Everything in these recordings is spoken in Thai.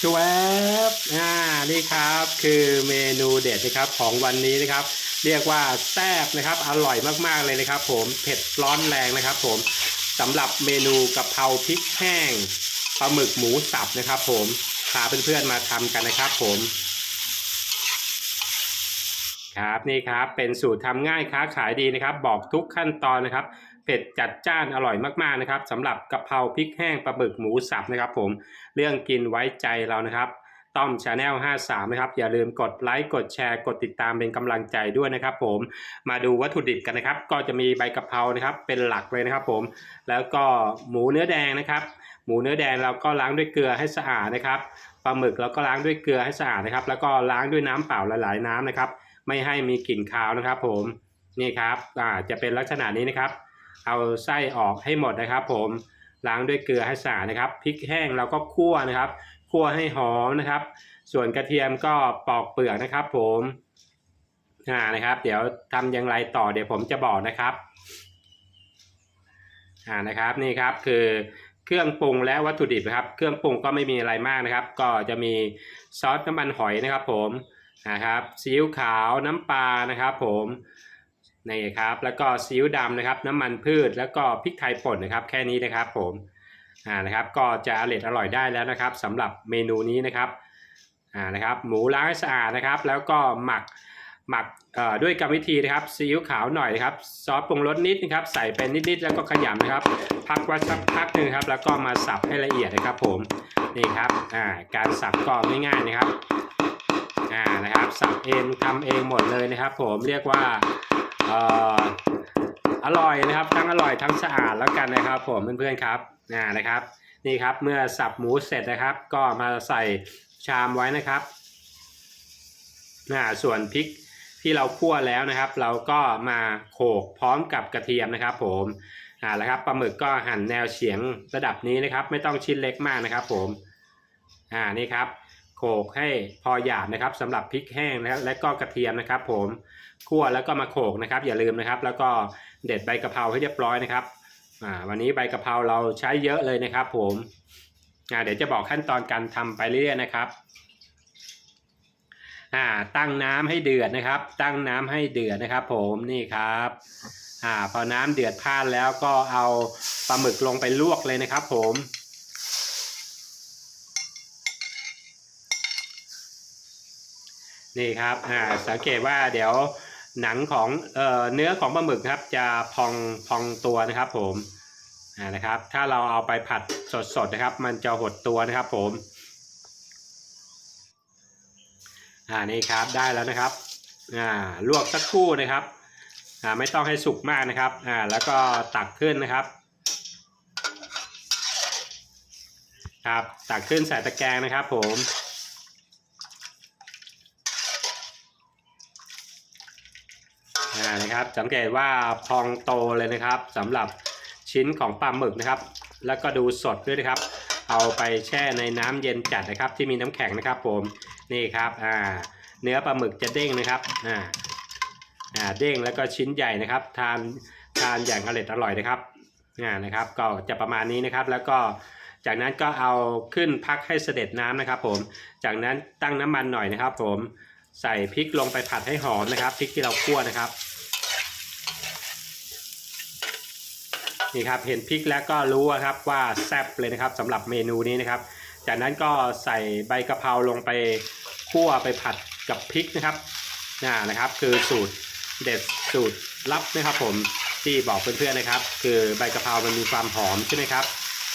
ชวบอ่า นี่ครับคือเมนูเด็ดนะครับของวันนี้นะครับ เรียกว่าแซ่บนะครับ อร่อยมากๆเลยนะครับ ผมเผ็ดร้อนแรงนะครับ ผมสำหรับเมนูกะเพราพริกแห้งปลาหมึกหมูสับนะครับ ผมพาเพื่อนๆมาทำกันนะครับ ผมครับนี่ครับเป็นสูตรทำง่ายค้าขายดีนะครับ บอกทุกขั้นตอนนะครับ เผ็ดจัดจ้านอร่อยมากๆนะครับสำหรับกะเพราพริกแห้งปลาบึกหมูสับนะครับ ผมเรื่องกินไว้ใจเรานะครับ ต้อมชาแนล53 นะครับ อย่าลืมกดไลค์กดแชร์กดติดตามเป็นกำลังใจด้วยนะครับผมมาดูวัตถุดิบกันนะครับ ก็จะมีใบกะเพรานะครับเป็นหลักเลยนะครับผมแล้วก็หมูเนื้อแดงนะครับ หมูเนื้อแดงเราก็ล้างด้วยเกลือให้สะอาดนะครับปลาหมึกเราก็ล้างด้วยเกลือให้สะอาดนะครับ แล้วก็ล้างด้วยน้ำเปล่าหลายๆน้ำนะครับ ไม่ให้มีกลิ่นคาวนะครับ ผมนี่ครับอ่าจะเป็นลักษณะนี้นะครับ เอาไส้ออกให้หมดนะครับ ผมล้างด้วยเกลือให้สะอาดนะครับพริกแห้งเราก็คั่วนะครับคั่วให้หอมนะครับ ส่วนกระเทียมก็ปอกเปลือกนะครับ ผมอ่านะครับ เดี๋ยวทำอย่างไรต่อเดี๋ยวผมจะบอกนะครับอ่านะครับนี่ครับคือเครื่องปรุงและวัตถุดิบนะครับ เครื่องปรุงก็ไม่มีอะไรมากนะครับ ก็จะมีซอสน้ำมันหอยนะครับ ผมนะครับซีอิ๊วขาวน้ำปลานะครับ ผม นี่ครับแล้วก็ซีอิ๊วดำนะครับน้ำมันพืชแล้วก็พริกไทยป่นนะครับแค่นี้นะครับผมอ่านะครับก็จะอร่อยอร่อยได้แล้วนะครับสำหรับเมนูนี้นะครับอ่านะครับหมูล้างให้สะอาดนะครับ แล้วก็หมักหมักด้วยกรรมวิธีนะครับซีอิ๊วขาวหน่อยนะครับซอสปรุงรสนิดนะครับใส่เป็นนิดๆแล้วก็ขยำนะครับ พักไว้สักพักหนึ่งครับแล้วก็มาสับให้ละเอียดนะครับผมนี่ครับอ่าการสับก็ง่ายๆนะครับอ่านะครับสับเองทำเองหมดเลยนะครับ ผมเรียกว่า อ่ออร่อยนะครับ ทั้งอร่อยทั้งสะอาดแล้วกันนะครับ ผมเพื่อนๆครับอ่นะครับ นี่ครับเมื่อสับหมูเสร็จนะครับ ก็มาใส่ชามไว้นะครับอ่าส่วนพริกที่เราคั่วแล้วนะครับ เราก็มาโขลกพร้อมกับกระเทียมนะครับ ผมอ่าแล้วครับปลาหมึกก็หั่นแนวเฉียงระดับนี้นะครับ ไม่ต้องชิ้นเล็กมากนะครับ ผมอ่านี่ครับ กให้พอหยาบนะครับสำหรับพริกแห้งนะครับและก็กระเทียมนะครับ ผมคั่วแล้วก็มาโขกนะครับ อย่าลืมนะครับ แล้วก็เด็ดใบกะเพราให้เรียบร้อยนะครับวันนี้ใบกะเพราเราใช้เยอะเลยนะครับ ผมเดี๋ยวจะบอกขั้นตอนการทำไปเรื่อยๆนะครับตั้งน้ำให้เดือดนะครับ ตั้งน้ำให้เดือดนะครับ ผมนี่ครับอพอน้ำเดือดพล่านแล้วก็เอาปลาหมึกลงไปลวกเลยนะครับ ผม นี่ครับอ่าสังเกตว่าเดี๋ยวหนังของเอ่อเนื้อของปลาหมึกครับจะพองพองตัวนะครับผมอ่านะครับ ถ้าเราเอาไปผัดสดๆนะครับ มันจะหดตัวนะครับผมอ่านี่ครับได้แล้วนะครับอ่าลวกสักครู่นะครับอ่าไม่ต้องให้สุกมากนะครับอ่าแล้วก็ตักขึ้นนะครับครับตักขึ้นใส่ตะแกรงนะครับผม อ่า นะครับ สังเกตว่าพองโตเลยนะครับสำหรับชิ้นของปลาหมึกนะครับ แล้วก็ดูสดด้วยนะครับ เอาไปแช่ในน้ำเย็นจัดนะครับ ที่มีน้ำแข็งนะครับ ผมนี่ครับอ่าเนื้อปลาหมึกจะเด้งนะครับอ่าอ่าเด้งแล้วก็ชิ้นใหญ่นะครับ ทานทานอย่างอร่อยอร่อยนะครับอ่านะครับ ก็จะประมาณนี้นะครับ แล้วก็จากนั้นก็เอาขึ้นพักให้เสด็จน้ำนะครับ ผม จากนั้นตั้งน้ำมันหน่อยนะครับ ผมใส่พริกลงไปผัดให้หอมนะครับพริกที่เราคั่วนะครับ นี่ครับเห็นพริกแล้วก็รู้ครับว่าแซ่บเลยนะครับสำหรับเมนูนี้นะครับ จากนั้นก็ใส่ใบกะเพราลงไปคั่วไปผัดกับพริกนะครับน่านะครับ คือสูตรเด็ดสูตรลับนะครับ ผมที่บอกเพื่อนๆนะครับ คือใบกะเพรามันมีความหอมใช่ไหมครับ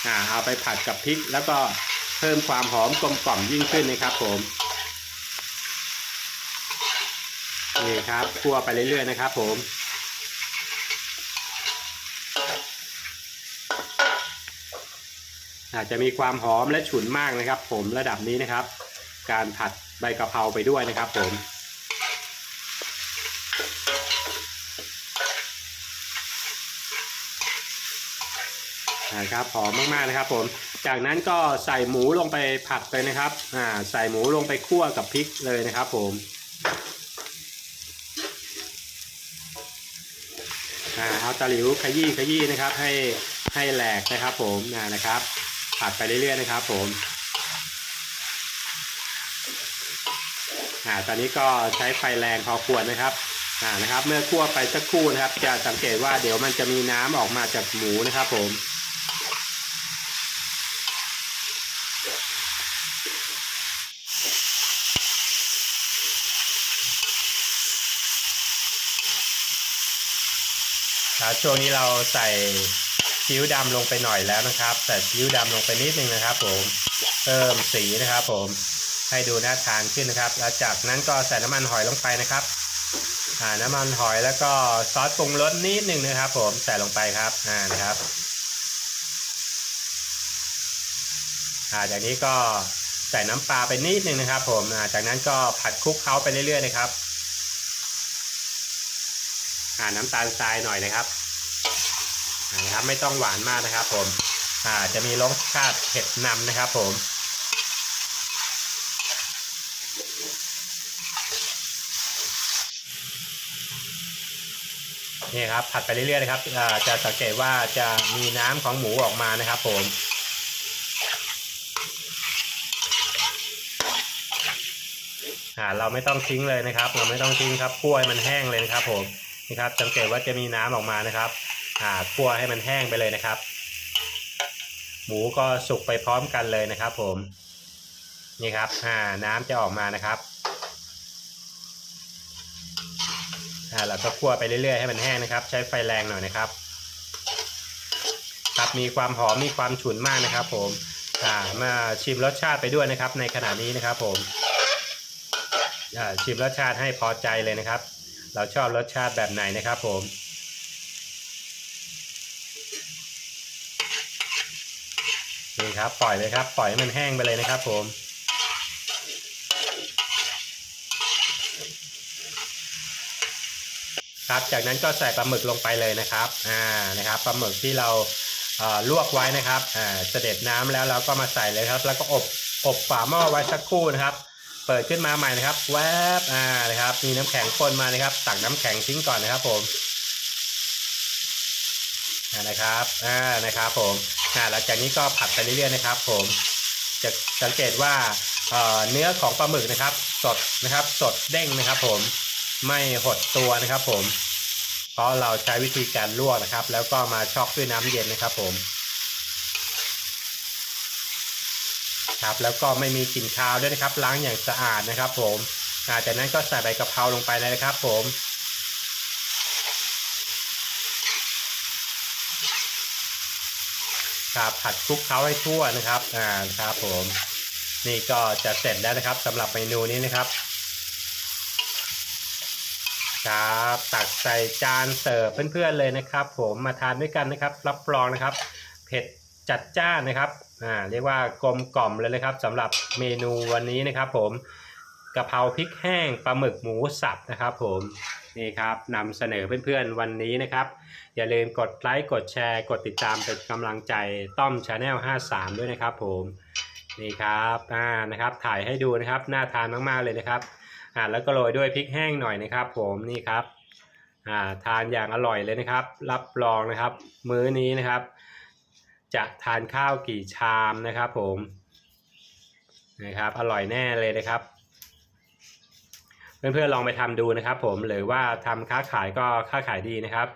อ่าเอาไปผัดกับพริก แล้วก็เพิ่มความหอมกลมกล่อมยิ่งขึ้นนะครับ ผมนี่ครับคั่วไปเรื่อยๆนะครับ ผม อาจจะมีความหอมและฉุนมากนะครับ ผมระดับนี้นะครับ การผัดใบกะเพราไปด้วยนะครับผมนะครับหอมมากๆนะครับ ผม จากนั้นก็ใส่หมูลงไปผัดเลยนะครับอ่าใส่หมูลงไปคั่วกับพริกเลยนะครับ ผมอ่าเอาตะหลิวขยี้ขยี้นะครับ ให้ให้แหลกนะครับ ผมนะครับ ผัดไปเรื่อยๆนะครับผมอ่าตอนนี้ก็ใช้ไฟแรงพอควรนะครับอ่านะครับ เมื่อคั่วไปสักครู่นะครับ จะสังเกตว่าเดี๋ยวมันจะมีน้ำออกมาจากหมูนะครับ ผมครับช่วงนี้เราใส่ ซีอิ๊วดำลงไปหน่อยแล้วนะครับใส่ซีอิ๊วดำลงไปนิดนึงนะครับ ผมเพิ่มสีนะครับ ผมให้ดูน่าทานขึ้นนะครับ แล้วจากนั้นก็ใส่น้ำมันหอยลงไปนะครับอ่าน้ำมันหอยแล้วก็ซอสปรุงรสนิดนึงนะครับ ผมใส่ลงไปครับอ่านะครับอ่าจากนี้ก็ใส่น้ำปลาไปนิดนึงนะครับ ผมอ่าจากนั้นก็ผัดคลุกเคล้าไปเรื่อยๆนะครับอ่าน้ำตาลทรายหน่อยนะครับ นะครับไม่ต้องหวานมากนะครับ ผมอ่าจะมีรสชาติเผ็ดนำนะครับ ผมนี่ครับผัดไปเรื่อยๆนะครับอ่าจะสังเกตว่าจะมีน้ำของหมูออกมานะครับ ผมอ่าเราไม่ต้องทิ้งเลยนะครับ เราไม่ต้องทิ้งครับคั่วให้มันแห้งเลยนะครับ ผมนี่ครับสังเกตว่าจะมีน้ำออกมานะครับ อ่าคั่วให้มันแห้งไปเลยนะครับ หมูก็สุกไปพร้อมกันเลยนะครับ ผมนี่ครับอ่าน้ำจะออกมานะครับอ่าเราก็คั่วไปเรื่อยๆให้มันแห้งนะครับ ใช้ไฟแรงหน่อยนะครับครับมีความหอมมีความฉุนมากนะครับ ผมอ่ามาชิมรสชาติไปด้วยนะครับ ในขณะนี้นะครับ ผมอ่าชิมรสชาติให้พอใจเลยนะครับ เราชอบรสชาติแบบไหนนะครับ ผม นี่ครับปล่อยเลยครับ ปล่อยให้มันแห้งไปเลยนะครับผมครับจากนั้นก็ใส่ปลาหมึกลงไปเลยนะครับอ่านะครับปลาหมึกที่เราเอ่อลวกไว้นะครับอ่าเสด็จน้ำแล้วเราก็มาใส่เลยครับ แล้วก็อบอบฝาหม้อไว้สักครู่นะครับ เปิดขึ้นมาใหม่นะครับ แวบอ่านะครับ มีน้ำแข็งข้นมานะครับตักน้ำแข็งทิ้งก่อนนะครับผมอ่า นะครับอ่านะครับผมอ่าหลังจากนี้ก็ผัดไปเรื่อยๆนะครับ ผมจะสังเกตว่าเนื้อของปลาหมึกนะครับ สดนะครับ สดเด้งนะครับ ผมไม่หดตัวนะครับ ผม เพราะเราใช้วิธีการลวกนะครับ แล้วก็มาช็อกด้วยน้ำเย็นนะครับ ผมครับแล้วก็ไม่มีกลิ่นคาวด้วยนะครับ ล้างอย่างสะอาดนะครับ ผมจากนั้นก็ใส่ใบกะเพราลงไปเลยนะครับ ผม ครับผัดคลุกเคล้าให้ทั่วนะครับอ่าครับผมนี่ก็จะเสร็จแล้วนะครับสำหรับเมนูนี้นะครับครับตักใส่จานเสิร์ฟเพื่อนๆเลยนะครับ ผมมาทานด้วยกันนะครับ รับรองนะครับ เผ็ดจัดจ้านนะครับอ่าเรียกว่ากลมกล่อมเลยนะครับสำหรับเมนูวันนี้นะครับ ผม กะเพราพริกแห้งปลาหมึกหมูสับนะครับ ผมนี่ครับนำเสนอเพื่อนๆวันนี้นะครับ อย่าลืมกดไลค์กดแชร์ กดติดตามเป็นกำลังใจต้อมชาแนล53 ด้วยนะครับ ผมนี่ครับอ่านะครับ ถ่ายให้ดูนะครับน่าทานมากๆเลยนะครับอ่าแล้วก็โรยด้วยพริกแห้งหน่อยนะครับ ผมนี่ครับอ่าทานอย่างอร่อยเลยนะครับ รับรองนะครับ มื้อนี้นะครับ จะทานข้าวกี่ชามนะครับ ผมนะครับ อร่อยแน่เลยนะครับ เพื่อนๆลองไปทำดูนะครับ ผมหรือว่าทำค้าขายก็ค้าขายดีนะครับ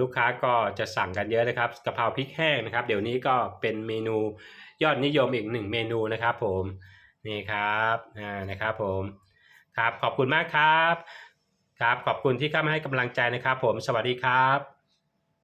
ลูกค้าก็จะสั่งกันเยอะนะครับกะเพราพริกแห้งนะครับ เดี๋ยวนี้ก็เป็นเมนูยอดนิยมอีกหนึ่งเมนูนะครับ ผมนี่ครับนะครับผมครับขอบคุณมากครับ ครับขอบคุณที่เข้ามาให้กำลังใจนะครับ ผมสวัสดีครับ